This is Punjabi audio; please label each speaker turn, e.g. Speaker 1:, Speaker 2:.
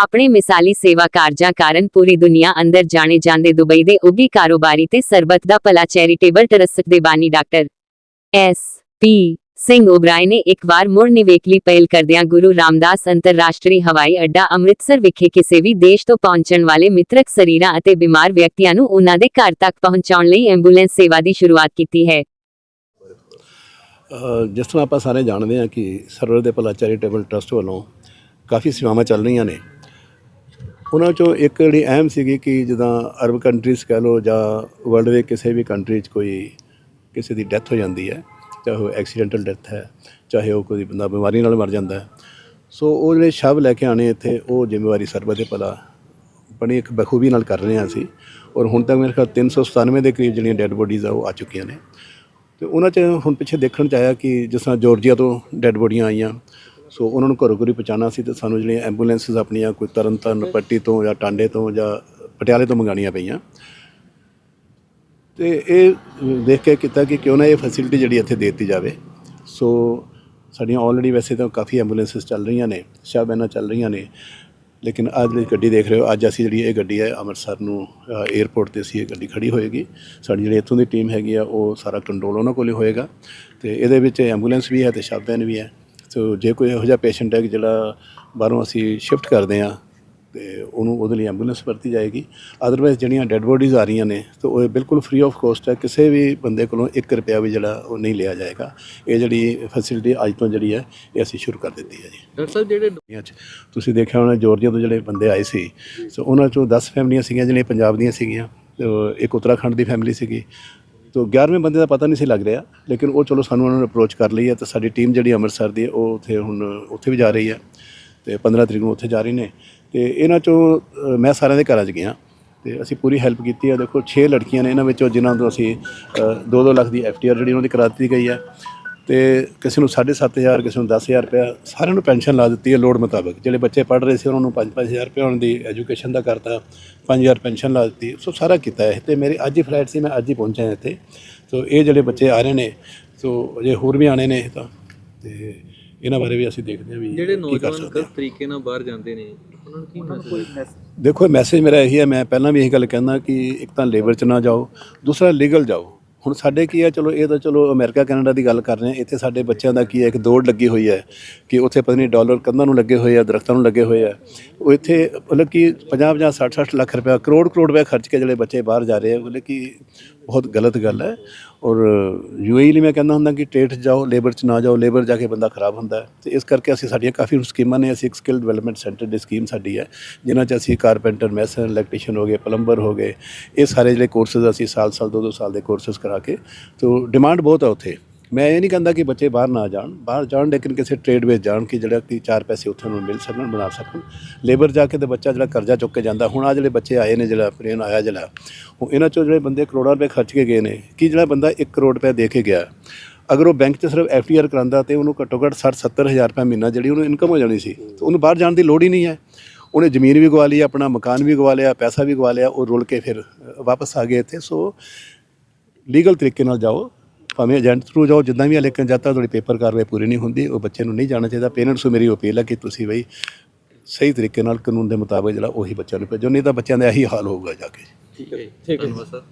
Speaker 1: ਆਪਣੇ ਮਿਸਾਲੀ ਸੇਵਾ ਕਾਰਜਾਂ ਕਾਰਨ ਪੂਰੀ ਦੁਨੀਆ ਅੰਦਰ ਜਾਣੇ ਜਾਂਦੇ ਦੁਬਈ ਦੇ ਉੱਗੀ ਕਾਰੋਬਾਰੀ ਤੇ ਸਰਬੱਤ ਦਾ ਭਲਾ ਚੈਰੀਟੇਬਲ ਟਰਸਟ ਦੇ ਬਾਨੀ doctor S. P. Singh Oberoi ਨੇ ਇੱਕ ਵਾਰ ਮੁੜ ਨਿਵੇਕਲੀ ਪਹਿਲ ਕਰਦਿਆਂ ਗੁਰੂ ਰਾਮਦਾਸ ਅੰਤਰਰਾਸ਼ਟਰੀ ਹਵਾਈ ਅੱਡਾ ਅੰਮ੍ਰਿਤਸਰ ਵਿਖੇ ਕਿਸੇ ਵੀ ਦੇਸ਼ ਤੋਂ ਪਹੁੰਚਣ ਵਾਲੇ ਮਿੱਤਰਕ ਸਰੀਰਾਂ ਅਤੇ ਬਿਮਾਰ ਵਿਅਕਤੀਆਂ ਨੂੰ ਉਹਨਾਂ ਦੇ ਘਰ ਤੱਕ ਪਹੁੰਚਾਉਣ ਲਈ ਐਂਬੂਲੈਂਸ ਸੇਵਾ ਦੀ ਸ਼ੁਰੂਆਤ ਕੀਤੀ ਹੈ।
Speaker 2: ਜਿਸ ਤਰ੍ਹਾਂ ਆਪਾਂ ਸਾਰੇ ਜਾਣਦੇ ਹਾਂ ਕਿ ਸਰਵਰ ਦੇ ਭਲਾ ਚੈਰੀਟੇਬਲ ਟਰਸਟ ਵੱਲੋਂ ਕਾਫੀ ਸੇਵਾਵਾਂ ਚੱਲ ਰਹੀਆਂ ਨੇ। ਉਹਨਾਂ ਚੋਂ ਇੱਕ ਜਿਹੜੀ ਅਹਿਮ ਸੀਗੀ ਕਿ ਜਿੱਦਾਂ ਅਰਬ ਕੰਟਰੀਜ਼ ਕਹਿ ਲਓ ਜਾਂ ਵਰਲਡ ਦੇ ਕਿਸੇ ਵੀ ਕੰਟਰੀ 'ਚ ਕੋਈ ਕਿਸੇ ਦੀ ਡੈਥ ਹੋ ਜਾਂਦੀ ਹੈ, ਚਾਹੇ ਉਹ ਐਕਸੀਡੈਂਟਲ ਡੈਥ ਹੈ, ਚਾਹੇ ਉਹ ਕੋਈ ਬੰਦਾ ਬਿਮਾਰੀ ਨਾਲ ਮਰ ਜਾਂਦਾ ਹੈ। ਸੋ ਉਹ ਜਿਹੜੇ ਸ਼ਵ ਲੈ ਕੇ ਆਣੇ ਇੱਥੇ, ਉਹ ਜ਼ਿੰਮੇਵਾਰੀ ਸਰਵਰ ਦੇ ਭਲਾ ਬੜੀ ਇੱਕ ਬਖੂਬੀ ਨਾਲ ਕਰ ਰਹੇ ਹਾਂ ਅਸੀਂ। ਔਰ ਹੁਣ ਤੱਕ ਮੇਰੇ ਖਿਆਲ 397 ਦੇ ਕਰੀਬ ਜਿਹੜੀਆਂ ਡੈੱਡ ਬੋਡੀਜ਼ ਆ, ਉਹ ਆ ਚੁੱਕੀਆਂ ਨੇ। ਤੇ ਉਹਨਾਂ 'ਚ ਹੁਣ ਪਿੱਛੇ ਦੇਖਣ 'ਚ ਆਇਆ ਕਿ ਜਿਸ ਤਰ੍ਹਾਂ ਜਾਰਜੀਆ ਤੋਂ ਡੈੱਡ ਬੋਡੀਆਂ ਆਈਆਂ ਸੋ ਉਹਨਾਂ ਨੂੰ ਘਰੋਂ ਘਰੀ ਪਹੁੰਚਾਉਣਾ ਸੀ ਤੇ ਸਾਨੂੰ ਜਿਹੜੀਆਂ ਐਂਬੂਲੈਂਸਸ ਆਪਣੀਆਂ ਕੋਈ ਤਰਨਤਾਰਨ ਪੱਟੀ ਤੋਂ ਜਾਂ ਟਾਂਡੇ ਤੋਂ ਜਾਂ ਪਟਿਆਲੇ ਤੋਂ ਮੰਗਾਉਣੀਆਂ ਪਈਆਂ। ਤੇ ਇਹ ਦੇਖ ਕੇ ਕੀਤਾ ਕਿ ਕਿਉਂ ਨਾ ਇਹ ਫੈਸਿਲਿਟੀ ਜਿਹੜੀ ਇੱਥੇ ਦੇ ਦਿੱਤੀ ਜਾਵੇ। ਸੋ ਸਾਡੀਆਂ ਆਲਰੇਡੀ ਵੈਸੇ ਤਾਂ ਕਾਫੀ ਐਂਬੂਲੈਂਸਸ ਚੱਲ ਰਹੀਆਂ ਨੇ ਸ਼ਾਹ ਬੈਨਾਂ ਚੱਲ ਰਹੀਆਂ ਨੇ। ਲੇਕਿਨ ਅੱਜ ਜਿਹੜੀ ਗੱਡੀ ਦੇਖ ਰਹੇ ਹੋ ਅੱਜ ਅਸੀਂ ਜਿਹੜੀ ਇਹ ਗੱਡੀ ਹੈ ਅੰਮ੍ਰਿਤਸਰ ਨੂੰ 에ਅਰਪੋਰਟ ਤੇ ਅਸੀਂ ਇਹ ਗੱਡੀ ਖੜੀ ਹੋਏਗੀ। ਸਾਡੀ ਜਿਹੜੀ ਇੱਥੋਂ ਦੀ ਟੀਮ ਹੈਗੀ ਆ ਉਹ ਸਾਰਾ ਕੰਟਰੋਲ ਉਹਨਾਂ ਕੋਲੇ ਹੋਏਗਾ। ਤੇ ਇਹਦੇ ਵਿੱਚ ਐਂਬੂਲੈਂਸ ਵੀ ਹੈ ਤੇ ਸ਼ਾਹ ਬੈਨ ਵੀ ਹੈ। ਸੋ ਜੇ ਕੋਈ ਇਹੋ ਜਿਹਾ ਪੇਸ਼ੈਂਟ ਹੈ ਕਿ ਜਿਹੜਾ ਬਾਹਰੋਂ ਅਸੀਂ ਸ਼ਿਫਟ ਕਰਦੇ ਆ ਤੇ ਉਹਨੂੰ ਉਹਦੇ ਲਈ ਐਂਬੂਲੈਂਸ ਵਰਤੀ ਜਾਏਗੀ। ਅਦਰਵਾਈਜ਼ ਜਿਹੜੀਆਂ ਡੈੱਡ ਬੋਡੀਜ਼ ਆ ਰਹੀਆਂ ਨੇ ਤੇ ਉਹ ਬਿਲਕੁਲ ਫ੍ਰੀ ਆਫ ਕੋਸਟ ਹੈ। ਕਿਸੇ ਵੀ ਬੰਦੇ ਕੋਲੋਂ 1 ਰੁਪਿਆ ਵੀ ਜਿਹੜਾ ਉਹ ਨਹੀਂ ਲਿਆ ਜਾਏਗਾ। ਇਹ ਜਿਹੜੀ ਫੈਸਿਲਿਟੀ ਅੱਜ ਤੋਂ ਜਿਹੜੀ ਹੈ ਇਹ ਅਸੀਂ ਸ਼ੁਰੂ ਕਰ ਦਿੱਤੀ ਹੈ ਜੀ।
Speaker 3: ਡਾਕਟਰ ਸਾਹਿਬ ਜਿਹੜੇ
Speaker 2: ਦੁਨੀਆ 'ਚ ਤੁਸੀਂ ਦੇਖਿਆ ਹੋਣਾ ਜਾਰਜੀਆ ਤੋਂ ਜਿਹੜੇ ਬੰਦੇ ਆਏ ਸੀ ਸੋ ਉਹਨਾਂ ਚੋਂ 10 ਫੈਮਲੀਆਂ ਸੀਗੀਆਂ ਜਿਹੜੀਆਂ ਪੰਜਾਬ ਦੀਆਂ ਸੀਗੀਆਂ। ਇੱਕ ਉੱਤਰਾਖੰਡ ਦੀ ਫੈਮਿਲੀ ਸੀਗੀ। ਤੋ 11ਵੇਂ ਬੰਦੇ ਦਾ ਪਤਾ ਨਹੀਂ ਸੀ ਲੱਗ ਰਿਹਾ ਲੇਕਿਨ ਉਹ ਚਲੋ ਸਾਨੂੰ ਉਹਨਾਂ ਨੇ ਅਪਰੋਚ ਕਰ ਲਈ ਹੈ ਤੇ ਸਾਡੀ ਟੀਮ ਜਿਹੜੀ ਅੰਮ੍ਰਿਤਸਰ ਦੀ ਹੈ, ਉਹ ਉੱਥੇ ਹੁਣ ਉੱਥੇ ਵੀ ਜਾ ਰਹੀ ਹੈ ਤੇ 15 ਤਰੀਕ ਨੂੰ ਉੱਥੇ ਜਾ ਰਹੀ ਨੇ ਤੇ ਇਹਨਾਂ ਚੋਂ ਮੈਂ ਸਾਰਿਆਂ ਦੇ ਘਰਾਂ 'ਚ ਗਿਆ ਤੇ ਅਸੀਂ ਪੂਰੀ ਹੈਲਪ ਕੀਤੀ ਹੈ। ਦੇਖੋ 6 ਲੜਕੀਆਂ ਨੇ ਇਹਨਾਂ ਵਿੱਚੋਂ ਜਿਨ੍ਹਾਂ ਤੋਂ ਅਸੀਂ 2-2 ਲੱਖ ਦੀ ਐਫਟੀਆਰ ਜਿਹੜੀ ਉਹਨਾਂ ਦੀ ਕਰਾ ਦਿੱਤੀ ਗਈ ਹੈ। ਤੇ ਕਿਸੇ ਨੂੰ 7500 ਕਿਸੇ ਨੂੰ 10000 ਰੁਪਇਆ ਸਾਰਿਆਂ ਨੂੰ ਪੈਨਸ਼ਨ ਲਾ ਦਿੱਤੀ ਹੈ ਲੋੜ ਮੁਤਾਬਕ। ਜਿਹੜੇ ਬੱਚੇ ਪੜ੍ਹ ਰਹੇ ਸੀ ਉਹਨਾਂ ਨੂੰ 5-5000 ਰੁਪਇਆ ਉਹਨਾਂ ਦੀ ਐਜੂਕੇਸ਼ਨ ਦਾ ਕਰਤਾ 5000 ਪੈਨਸ਼ਨ ਲਾ ਦਿੱਤੀ। ਸੋ ਸਾਰਾ ਕੀਤਾ ਹੈ। ਤੇ ਮੇਰੀ ਅੱਜ ਹੀ ਫਲਾਈਟ ਸੀ ਮੈਂ ਅੱਜ ਹੀ ਪਹੁੰਚਿਆ ਇੱਥੇ। ਸੋ ਇਹ ਜਿਹੜੇ ਬੱਚੇ ਆ ਰਹੇ ਨੇ ਸੋ ਅਜੇ ਹੋਰ ਵੀ ਆਣੇ ਨੇ ਤਾਂ ਤੇ ਇਹਨਾਂ ਬਾਰੇ ਵੀ ਅਸੀਂ ਦੇਖਦੇ ਹਾਂ ਵੀ
Speaker 3: ਜਿਹੜੇ ਨੌਜਵਾਨ। ਗਲਤ ਤਰੀਕੇ ਨਾਲ ਬਾਹਰ ਜਾਂਦੇ ਨੇ ਉਹਨਾਂ ਨੂੰ ਕੀ ਮੈਸੇਜ
Speaker 2: ਦੇਖੋ ਮੈਸੇਜ ਮੇਰਾ ਇਹੀ ਹੈ ਮੈਂ ਪਹਿਲਾਂ ਵੀ ਇਹੀ ਗੱਲ ਕਹਿੰਦਾ ਕਿ ਇੱਕ ਤਾਂ ਲੇਬਰ 'ਚ ਨਾ ਜਾਓ ਦੂਸਰਾ ਲੀਗਲ ਜਾਓ। ਹੁਣ ਸਾਡੇ ਕੀ ਹੈ ਚਲੋ ਇਹ ਤਾਂ ਚਲੋ ਅਮਰੀਕਾ, ਕੈਨੇਡਾ ਦੀ ਗੱਲ ਕਰ ਰਹੇ ਹਾਂ। ਇੱਥੇ ਸਾਡੇ ਬੱਚਿਆਂ ਦਾ ਕੀ ਹੈ ਇੱਕ ਦੌੜ ਲੱਗੀ ਹੋਈ ਹੈ ਕਿ ਉੱਥੇ ਪਤਾ ਨਹੀਂ ਡਾਲਰ ਕੰਧਾਂ ਨੂੰ ਲੱਗੇ ਹੋਏ ਆ, ਦਰਖਤਾਂ ਨੂੰ ਲੱਗੇ ਹੋਏ ਆ। ਉਹ ਇੱਥੇ ਮਤਲਬ ਕਿ 50 50 60 60 ਲੱਖ ਰੁਪਏ ਕਰੋੜ ਕਰੋੜ ਰੁਪਏ ਖਰਚ ਕੇ ਜਿਹੜੇ ਬੱਚੇ ਬਾਹਰ ਜਾ ਰਹੇ ਆ। ਮਤਲਬ ਕਿ ਬਹੁਤ ਗਲਤ ਗੱਲ ਹੈ। ਔਰ ਯੂਏਈ ਲਈ ਮੈਂ ਕਹਿੰਦਾ ਹੁੰਦਾ ਕਿ ਟ੍ਰੇਡ 'ਚ ਜਾਓ, ਲੇਬਰ 'ਚ ਨਾ ਜਾਓ, ਲੇਬਰ ਜਾ ਕੇ ਬੰਦਾ ਖਰਾਬ ਹੁੰਦਾ ਹੈ। ਤੇ ਇਸ ਕਰਕੇ ਅਸੀਂ ਸਾਡੀਆਂ ਕਾਫੀ ਸਕੀਮਾਂ ਨੇ, ਅਸੀਂ ਇੱਕ ਸਕਿੱਲ ਡਿਵੈਲਪਮੈਂਟ ਸੈਂਟਰ ਦੀ ਸਕੀਮ ਸਾਡੀ ਹੈ, ਜਿਨ੍ਹਾਂ 'ਚ ਅਸੀਂ ਕਾਰਪੈਂਟਰ ਮੈਸਨ ਇਲੈਕਟ੍ਰੀਸ਼ੀਅਨ ਹੋ ਗਏ, ਪਲੰਬਰ ਹੋ ਗਏ, ਇਹ ਸਾਰੇ ਜਿਹੜੇ ਕੋਰਸਸ ਅਸੀਂ ਸਾਲ ਸਾਲ, ਦੋ ਦੋ ਸਾਲ ਦੇ ਕੋਰਸਸ ਕਰਾ ਕੇ, ਤੋਂ ਡਿਮਾਂਡ ਬਹੁਤ ਹੈ ਉੱਥੇ। ਮੈਂ ਇਹ ਨਹੀਂ ਕਹਿੰਦਾ ਕਿ ਬੱਚੇ ਬਾਹਰ ਨਾ ਜਾਣ, ਬਾਹਰ ਜਾਣ ਲੇਕਿਨ ਕਿਸੇ ਟ੍ਰੇਡ ਵਿੱਚ ਜਾਣ ਕਿ ਜਿਹੜਾ ਕਿ ਚਾਰ ਪੈਸੇ ਉੱਥੇ ਨੂੰ ਮਿਲ ਸਕਣ, ਬਣਾ ਸਕਣ। ਲੇਬਰ ਜਾ ਕੇ ਤੇ ਬੱਚਾ ਜਿਹੜਾ ਕਰਜ਼ਾ ਚੁੱਕ ਕੇ ਜਾਂਦਾ, ਹੁਣ ਆ ਜਿਹੜੇ ਬੱਚੇ ਆਏ ਨੇ ਜਿਹੜਾ ਪ੍ਰੇਨ ਆਇਆ ਜਿਹੜਾ, ਉਹ ਇਹਨਾਂ ਚੋਂ ਜਿਹੜੇ ਬੰਦੇ ਕਰੋੜਾਂ ਰੁਪਏ ਖਰਚ ਕੇ ਗਏ ਨੇ, ਕਿ ਜਿਹੜਾ ਬੰਦਾ 1 ਕਰੋੜ ਰੁਪਏ ਦੇ ਕੇ ਗਿਆ। ਅਗਰ ਉਹ ਬੈਂਕ 'ਚ ਸਿਰਫ ਐਫਡੀਆਰ ਕਰਾਂਦਾ ਤੇ ਉਹਨੂੰ ਘੱਟੋ ਘੱਟ 60 70 ਹਜ਼ਾਰ ਰੁਪਏ ਮਹੀਨਾ ਜਿਹੜੀ ਉਹਨੂੰ ਇਨਕਮ ਹੋ ਜਾਣੀ ਸੀ, ਤੇ ਉਹਨੂੰ ਬਾਹਰ ਜਾਣ ਦੀ ਲੋੜ ਹੀ ਨਹੀਂ ਹੈ। ਉਹਨੇ ਜ਼ਮੀਨ ਵੀ ਗਵਾ ਲਈ, ਆਪਣਾ ਮਕਾਨ ਵੀ ਗਵਾ ਲਿਆ, ਪੈਸਾ ਵੀ ਗਵਾ ਲਿਆ, ਉਹ ਰੁਲ ਕੇ ਫਿਰ ਵਾਪਸ ਆ ਗਏ ਇੱਥੇ। ਸੋ ਲੀਗਲ ਤਰੀਕੇ ਨਾਲ ਜਾਓ ਭਾਵੇਂ ਏਜੰਟ ਥਰੂ ਜਾਓ, ਜਿੱਦਾਂ ਵੀ ਹੈ ਲੇਕਿਨ ਜਦ ਤੱਕ ਤੁਹਾਡੀ ਪੇਪਰ ਕਾਰਵਾਈ ਪੂਰੀ ਨਹੀਂ ਹੁੰਦੀ, ਉਹ ਬੱਚੇ ਨੂੰ ਨਹੀਂ ਜਾਣਾ ਚਾਹੀਦਾ। ਪੇਰੈਂਟਸ ਨੂੰ ਮੇਰੀ ਅਪੀਲ ਹੈ ਕਿ ਤੁਸੀਂ ਬਈ ਸਹੀ ਤਰੀਕੇ ਨਾਲ ਕਾਨੂੰਨ ਦੇ ਮੁਤਾਬਕ ਜਿਹੜਾ ਉਹੀ ਬੱਚਿਆਂ ਨੂੰ ਭੇਜੋ, ਨਹੀਂ ਤਾਂ ਬੱਚਿਆਂ ਦਾ ਇਹੀ ਹਾਲ ਹੋਊਗਾ ਜਾ ਕੇ।
Speaker 3: ਠੀਕ ਹੈ ਠੀਕ ਹੈ ਧੰਨਵਾਦ ਸਰ।